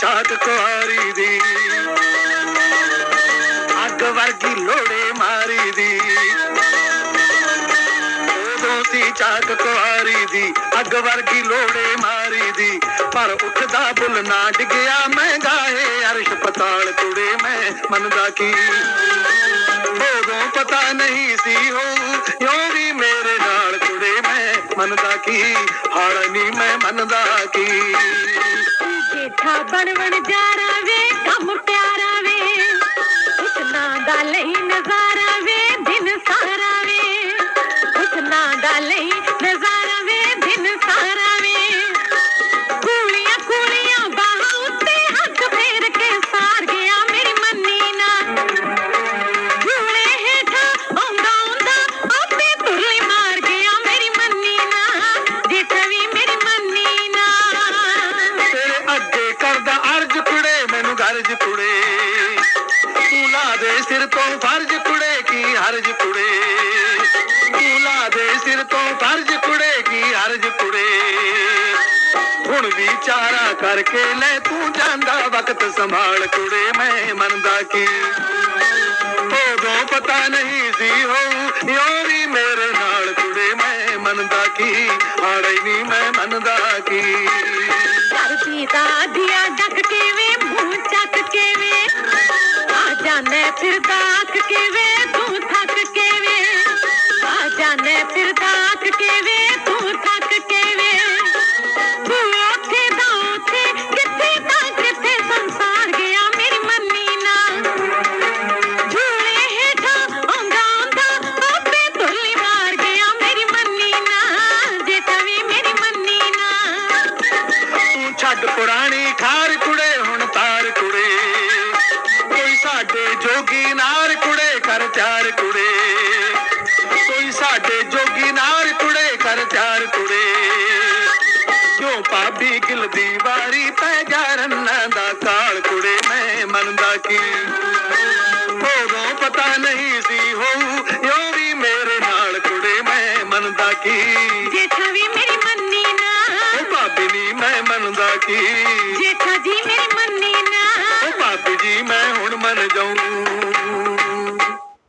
ਕੁਆਰੀ ਦੀ ਅੱਗ ਵਰਗੀ ਲੋੜੇ ਮਾਰੀ ਦੀ ਉਦੋਂ ਸੀ ਚਾਕ ਕੁਆਰੀ ਦੀ ਅੱਗ ਵਰਗੀ ਲੋੜੇ ਮਾਰੀ ਦੀ ਪਰ ਉੱਠਦਾ ਬੁੱਲ ਨਾ ਡਿੱਗਿਆ ਮੈਂ ਗਾਏ ਅਰਸ਼ ਪਤਾਲ ਕੁੜੇ ਮੈਂ ਮੰਨਦਾ ਕੀ ਉਦੋਂ ਪਤਾ ਨਹੀਂ ਸੀ ਹੋ ਯੋ ਵੀ ਮੇਰੇ ਨਾਲ ਕੁੜੇ ਮੈਂ ਮੰਨਦਾ ਕੀ ਹਾਲ ਨਹੀਂ ਮੈਂ ਮੰਨਦਾ ਕੀ ਮਿੱਠਾ ਬਣਵਣ ਜਾਰਾ ਵੇ ਕੰਮ ਪਿਆਰਾ ਵੇ ਉਸ ਨਾਂ ਦਾ ਲਈ ਮੈਨੂੰ ਗਰਜ ਕੁੜੇ ਤੂੰ ਲਾ ਦੇ ਸਿਰ ਤੋਂ ਫਰਜ਼ ਕੁੜੇ ਕੀ ਹਰਜ ਕੁੜੇ ਤੂੰ ਲਾ ਦੇ ਸਿਰ ਤੋਂ ਫਰਜ਼ ਕੁੜੇ ਕੀ ਹਰਜ ਕੁੜੇ ਹੁਣ ਵਿਚਾਰਾ ਕਰਕੇ ਲੈ ਤੂੰ ਜਾਂਦਾ ਵਕਤ ਸੰਭਾਲ ਕੁੜੇ ਮੈਂ ਮੰਨਦਾ ਕੀ ਉਦੋਂ ਪਤਾ ਨਹੀਂ ਸੀ ਹੋਊ ਯੋ ਵੀ ਮੇਰੇ ਨਾਲ ਕੁੜੇ ਮੈਂ ਮੰਨਦਾ ਕੀ ਹਾੜੇ ਨਹੀਂ ਮੈਂ ਮੰਨਦਾ ਕੀ ਧਰਤੀ ਦਾ ਦਿਆ जाने फिर दाख के वे तू थक के वे आ जाने फिर दाख के वे तू थक के वे तू ओथे दा ओथे किथे दा किथे संसार गया मेरी मन्नी ना। झूले मार गया मेरी मन्नी ना। जे मेरी मन्नी ना। तू छड़ पुरानी खा ਜੋਗੀ ਨਾਰ ਕੁੜੇ ਕਰ ਚਾਰ ਕੁੜੇ। ਕੋਈ ਸਾਡੇ ਜੋਗੀ ਨਾਰ ਕੁੜੇ ਕਰ ਚਾਰ ਕੁੜੇ। ਕਿਉਂ ਭਾਬੀ ਗਿਲ ਦੀ ਵਾਰੀ ਪੈ ਗਿਆ ਰੰਨਾਂ ਦਾ ਕਾਲ ਕੁੜੇ ਮੈਂ ਮੰਨਦਾ ਕੀ? ਉਦੋਂ ਪਤਾ ਨਹੀਂ ਸੀ ਹੋਊ ਯੋ ਵੀ ਮੇਰੇ ਨਾਲ ਕੁੜੇ ਮੈਂ ਮੰਨਦਾ ਕੀ? ਜੇਠਾ ਵੀ ਮੇਰੀ ਮੰਨੀ ਨਾ। ਉਹ ਭਾਬੀ ਨੀ ਮੈਂ ਮੰਨਦਾ ਕੀ? ਜੇਠਾ